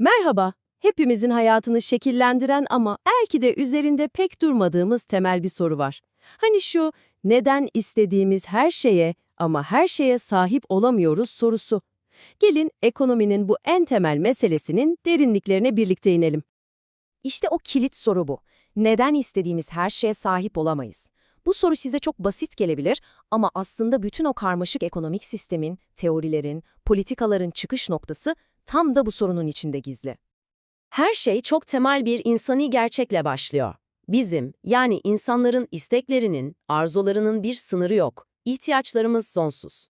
Merhaba, hepimizin hayatını şekillendiren ama belki de üzerinde pek durmadığımız temel bir soru var. Hani şu, neden istediğimiz her şeye ama her şeye sahip olamıyoruz sorusu. Gelin ekonominin bu en temel meselesinin derinliklerine birlikte inelim. İşte o kilit soru bu. Neden istediğimiz her şeye sahip olamayız? Bu soru size çok basit gelebilir ama aslında bütün o karmaşık ekonomik sistemin, teorilerin, politikaların çıkış noktası tam da bu sorunun içinde gizli. Her şey çok temel bir insani gerçekle başlıyor. Bizim, yani insanların isteklerinin, arzularının bir sınırı yok. İhtiyaçlarımız sonsuz.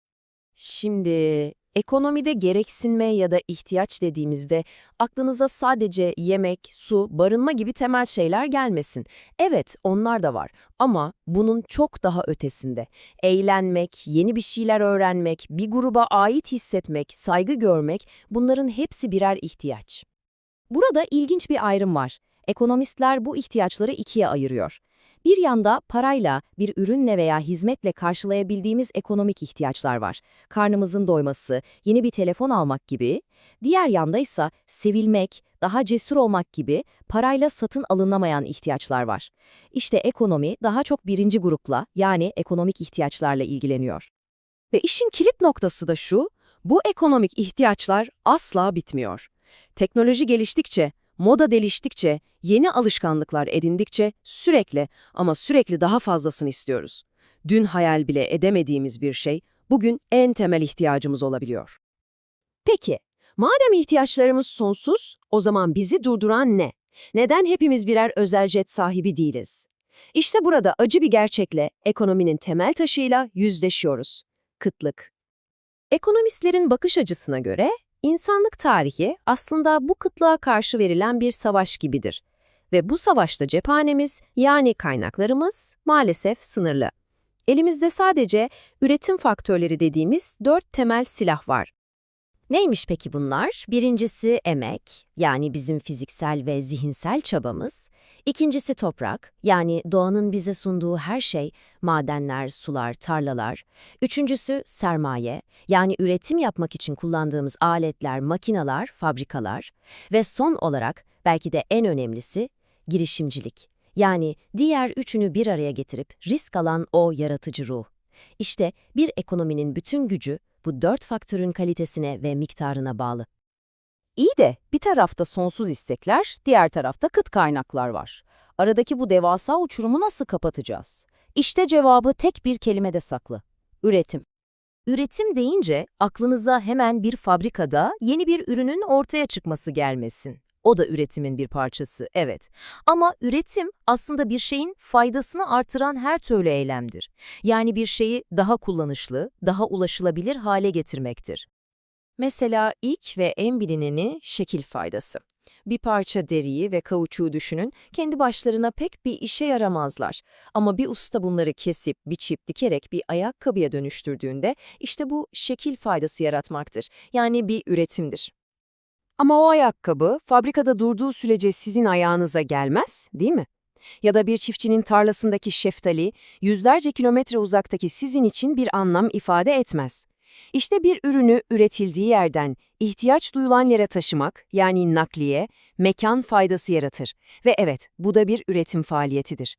Şimdi, ekonomide gereksinme ya da ihtiyaç dediğimizde aklınıza sadece yemek, su, barınma gibi temel şeyler gelmesin. Evet, onlar da var ama bunun çok daha ötesinde. Eğlenmek, yeni bir şeyler öğrenmek, bir gruba ait hissetmek, saygı görmek bunların hepsi birer ihtiyaç. Burada ilginç bir ayrım var. Ekonomistler bu ihtiyaçları ikiye ayırıyor. Bir yanda parayla, bir ürünle veya hizmetle karşılayabildiğimiz ekonomik ihtiyaçlar var. Karnımızın doyması, yeni bir telefon almak gibi. Diğer yanda ise sevilmek, daha cesur olmak gibi parayla satın alınamayan ihtiyaçlar var. İşte ekonomi daha çok birinci grupla yani ekonomik ihtiyaçlarla ilgileniyor. Ve işin kilit noktası da şu, bu ekonomik ihtiyaçlar asla bitmiyor. Teknoloji geliştikçe, moda deliştikçe, yeni alışkanlıklar edindikçe sürekli ama sürekli daha fazlasını istiyoruz. Dün hayal bile edemediğimiz bir şey bugün en temel ihtiyacımız olabiliyor. Peki, madem ihtiyaçlarımız sonsuz, o zaman bizi durduran ne? Neden hepimiz birer özel jet sahibi değiliz? İşte burada acı bir gerçekle ekonominin temel taşıyla yüzleşiyoruz. Kıtlık. Ekonomistlerin bakış açısına göre İnsanlık tarihi aslında bu kıtlığa karşı verilen bir savaş gibidir. Ve bu savaşta cephanemiz yani kaynaklarımız maalesef sınırlı. Elimizde sadece üretim faktörleri dediğimiz dört temel silah var. Neymiş peki bunlar? Birincisi emek, yani bizim fiziksel ve zihinsel çabamız. İkincisi toprak, yani doğanın bize sunduğu her şey, madenler, sular, tarlalar. Üçüncüsü sermaye, yani üretim yapmak için kullandığımız aletler, makinalar, fabrikalar. Ve son olarak, belki de en önemlisi, girişimcilik. Yani diğer üçünü bir araya getirip risk alan o yaratıcı ruh. İşte bir ekonominin bütün gücü, bu dört faktörün kalitesine ve miktarına bağlı. İyi de bir tarafta sonsuz istekler, diğer tarafta kıt kaynaklar var. Aradaki bu devasa uçurumu nasıl kapatacağız? İşte cevabı tek bir kelimede saklı. Üretim. Üretim deyince aklınıza hemen bir fabrikada yeni bir ürünün ortaya çıkması gelmesin. O da üretimin bir parçası, evet. Ama üretim aslında bir şeyin faydasını artıran her türlü eylemdir. Yani bir şeyi daha kullanışlı, daha ulaşılabilir hale getirmektir. Mesela ilk ve en bilineni şekil faydası. Bir parça deriyi ve kauçuğu düşünün, kendi başlarına pek bir işe yaramazlar. Ama bir usta bunları kesip, biçip, dikerek bir ayakkabıya dönüştürdüğünde işte bu şekil faydası yaratmaktır. Yani bir üretimdir. Ama o ayakkabı fabrikada durduğu sürece sizin ayağınıza gelmez, değil mi? Ya da bir çiftçinin tarlasındaki şeftali yüzlerce kilometre uzaktaki sizin için bir anlam ifade etmez. İşte bir ürünü üretildiği yerden ihtiyaç duyulan yere taşımak, yani nakliye, mekan faydası yaratır. Ve evet, bu da bir üretim faaliyetidir.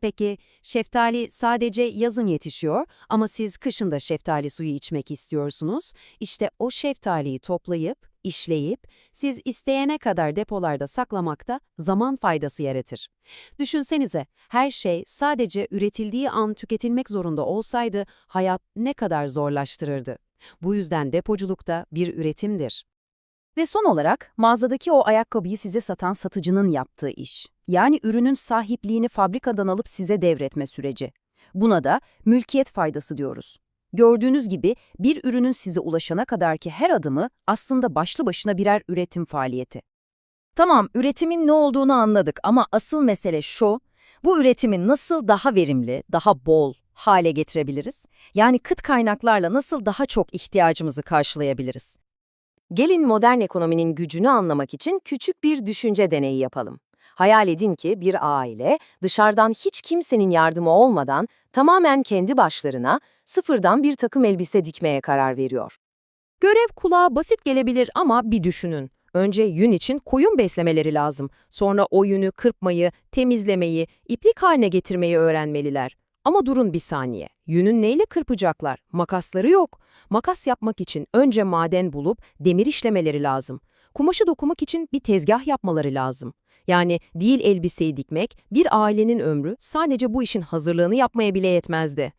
Peki, şeftali sadece yazın yetişiyor ama siz kışın da şeftali suyu içmek istiyorsunuz. İşte o şeftaliyi toplayıp, işleyip, siz isteyene kadar depolarda saklamakta zaman faydası yaratır. Düşünsenize, her şey sadece üretildiği an tüketilmek zorunda olsaydı hayat ne kadar zorlaştırırdı. Bu yüzden depoculuk da bir üretimdir. Ve son olarak mağazadaki o ayakkabıyı size satan satıcının yaptığı iş. Yani ürünün sahipliğini fabrikadan alıp size devretme süreci. Buna da mülkiyet faydası diyoruz. Gördüğünüz gibi bir ürünün size ulaşana kadarki her adımı aslında başlı başına birer üretim faaliyeti. Tamam, üretimin ne olduğunu anladık ama asıl mesele şu, bu üretimi nasıl daha verimli, daha bol hale getirebiliriz? Yani kıt kaynaklarla nasıl daha çok ihtiyacımızı karşılayabiliriz? Gelin modern ekonominin gücünü anlamak için küçük bir düşünce deneyi yapalım. Hayal edin ki bir aile dışarıdan hiç kimsenin yardımı olmadan tamamen kendi başlarına sıfırdan bir takım elbise dikmeye karar veriyor. Görev kulağa basit gelebilir ama bir düşünün. Önce yün için koyun beslemeleri lazım. Sonra o yünü kırpmayı, temizlemeyi, iplik haline getirmeyi öğrenmeliler. Ama durun bir saniye. Yünün neyle kırpacaklar? Makasları yok. Makas yapmak için önce maden bulup demir işlemeleri lazım. Kumaşı dokumak için bir tezgah yapmaları lazım. Yani değil elbiseyi dikmek, bir ailenin ömrü sadece bu işin hazırlığını yapmaya bile yetmezdi.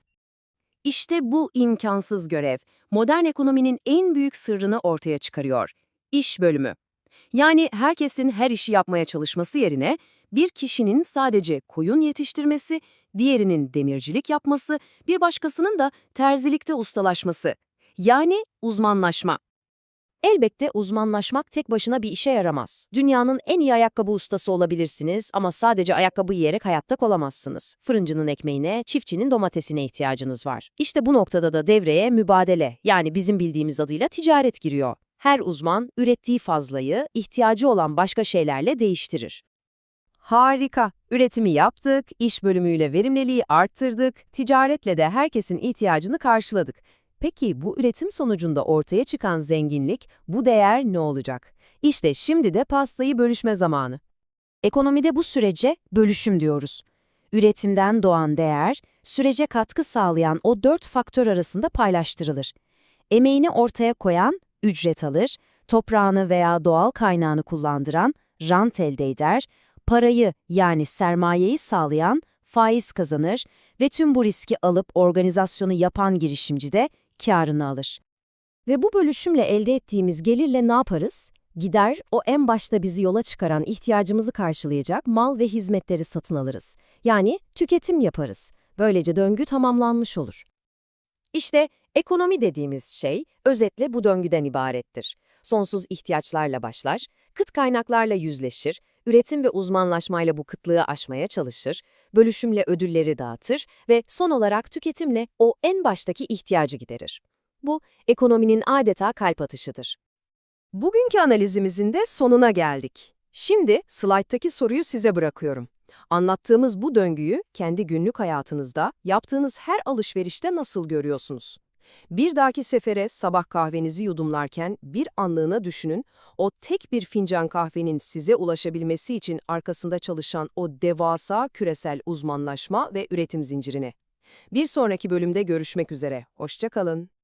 İşte bu imkansız görev, modern ekonominin en büyük sırrını ortaya çıkarıyor. İş bölümü. Yani herkesin her işi yapmaya çalışması yerine bir kişinin sadece koyun yetiştirmesi, diğerinin demircilik yapması, bir başkasının da terzilikte ustalaşması. Yani uzmanlaşma. Elbette uzmanlaşmak tek başına bir işe yaramaz. Dünyanın en iyi ayakkabı ustası olabilirsiniz ama sadece ayakkabı yiyerek hayatta kalamazsınız. Fırıncının ekmeğine, çiftçinin domatesine ihtiyacınız var. İşte bu noktada da devreye mübadele, yani bizim bildiğimiz adıyla ticaret giriyor. Her uzman ürettiği fazlayı ihtiyacı olan başka şeylerle değiştirir. Harika. Üretimi yaptık, iş bölümüyle verimliliği arttırdık, ticaretle de herkesin ihtiyacını karşıladık. Peki bu üretim sonucunda ortaya çıkan zenginlik, bu değer ne olacak? İşte şimdi de pastayı bölüşme zamanı. Ekonomide bu sürece bölüşüm diyoruz. Üretimden doğan değer, sürece katkı sağlayan o dört faktör arasında paylaştırılır. Emeğini ortaya koyan ücret alır, toprağını veya doğal kaynağını kullandıran rant elde eder, parayı yani sermayeyi sağlayan faiz kazanır ve tüm bu riski alıp organizasyonu yapan girişimci de kârını alır. Ve bu bölüşümle elde ettiğimiz gelirle ne yaparız? Gider, o en başta bizi yola çıkaran ihtiyacımızı karşılayacak mal ve hizmetleri satın alırız. Yani tüketim yaparız. Böylece döngü tamamlanmış olur. İşte ekonomi dediğimiz şey özetle bu döngüden ibarettir. Sonsuz ihtiyaçlarla başlar, kıt kaynaklarla yüzleşir, üretim ve uzmanlaşmayla bu kıtlığı aşmaya çalışır, bölüşümle ödülleri dağıtır ve son olarak tüketimle o en baştaki ihtiyacı giderir. Bu, ekonominin adeta kalp atışıdır. Bugünkü analizimizin de sonuna geldik. Şimdi slayttaki soruyu size bırakıyorum. Anlattığımız bu döngüyü kendi günlük hayatınızda, yaptığınız her alışverişte nasıl görüyorsunuz? Bir dahaki sefere sabah kahvenizi yudumlarken bir anlığına düşünün, o tek bir fincan kahvenin size ulaşabilmesi için arkasında çalışan o devasa küresel uzmanlaşma ve üretim zincirine. Bir sonraki bölümde görüşmek üzere. Hoşça kalın.